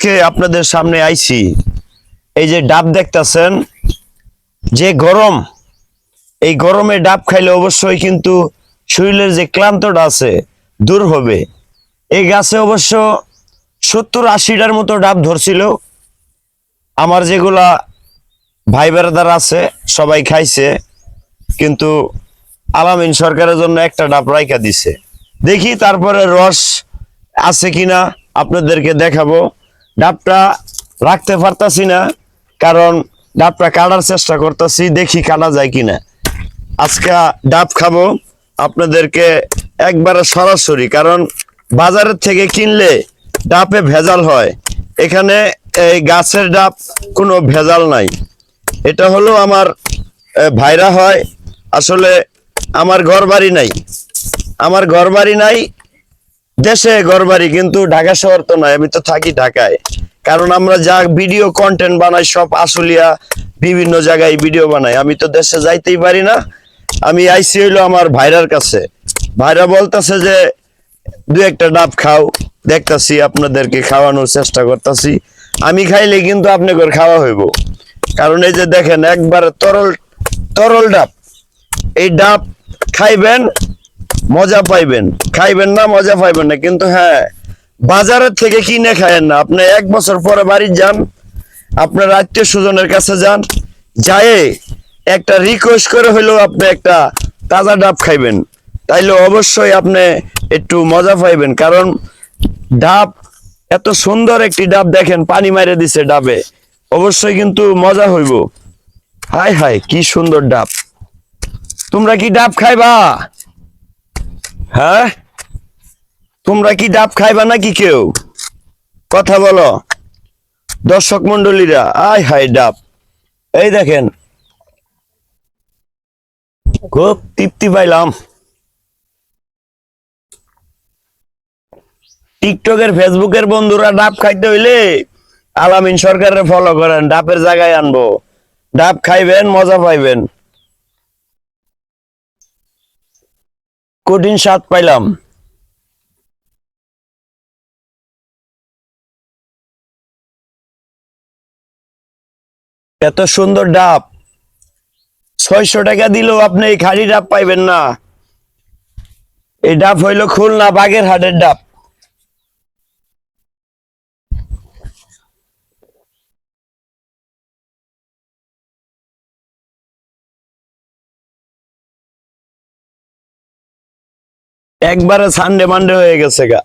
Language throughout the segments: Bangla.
আজকে আপনাদের সামনে আইছি। এই যে ডাব দেখতাছেন, যে গরম, এই গরমে ডাব খাইলে অবশ্যই কিন্তু শরীরের যে ক্লান্তটা আছে, দূর হবে। এই গাছে অবশ্য সত্তর আশিটার মতো ডাব ধরছিল। আমার যেগুলা ভাই বেড়াদার আছে, সবাই খাইছে, কিন্তু আলামিন সরকারের জন্য একটা ডাব রাইকা দিছে। দেখি তারপরে রস আছে কিনা আপনাদেরকে দেখাবো। ডাবটা রাখতে পারতাছি না, কারণ ডাবটা কাটার চেষ্টা করতেছি, দেখি কাটা যায় কিনা। আজকে ডাব খাব, আপনাদেরকে একবারে সরাসরি, কারণ বাজারের থেকে কিনলে ডাবে ভেজাল হয়। এখানে এই গাছের ডাব কোনো ভেজাল নাই। এটা হলো আমার ভাইরা হয়। আসলে আমার ঘর বাড়ি নাই। আমার ঘর বাড়ি নাই দেশে ঘর বাড়ি কিন্তু ঢাকা শহর তো নয়, আমি তো থাকি ঢাকায়। কারণ আমরা যা ভিডিও কন্টেন্ট বানাই সব আসলিয়া বিভিন্ন জায়গায় ভিডিও বানাই। আমি তো দেশে যাইতেই পারি না। আমি আইসি হইল আমার ভাইরার কাছে। ভাইরা বলতেছে যে দু একটা ডাব খাও। দেখতাছি আপনাদেরকে খাওয়ানোর চেষ্টা করতেছি। আমি খাইলে কিন্তু আপনাদের খাওয়া হইব। কারণ এই যে দেখেন, একবারে তরল তরল ডাব। এই ডাব খাইবেন মজা পাইবেন। খাইবেন না, মজা পাইবেন না। কিন্তু হ্যাঁ বাজারের থেকে কিনে খায়েন না। আপনি এক বছর পরে বাড়ি যান, আপনার আত্মীয় স্বজনের কাছে যান, যায় একটা রিকোয়েস্ট করে হইলেও আপনি একটা তাজা ডাব খাইবেন। তাইলে অবশ্যই আপনি একটু মজা পাইবেন। কারণ ডাব, এত সুন্দর একটি ডাব দেখেন, পানি মারে দিছে ডাবে। অবশ্যই কিন্তু মজা হইব। হাই হাই কি সুন্দর ডাব। তোমরা কি ডাব খাইবা? হ্যাঁ? তোমরা কি ডাব খাইবা নাকি কেউ? কথা বলো। দর্শক মন্ডলীরা আয় হাই ডাব। এই দেখেন। খুব তৃপ্তি পাইলাম। টিকটকের, ফেসবুকের বন্ধুরা ডাব খাইতে হইলে আলামিন সরকারের ফলো করেন, ডাবের জায়গায় আনব। ডাব খাইবেন, মজা পাইবেন। কঠিন স্বাদ পাইলাম। এত সুন্দর ডাব। ছয়শো টাকা দিলেও আপনি এই খালি ডাব পাইবেন না। এই ডাব হইল খুলনা বাগের হাটের ডাব। একবারে সানডে মানডে হয়ে গেছে গা।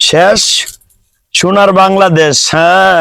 শেষ? সোনার বাংলাদেশ হ্যাঁ।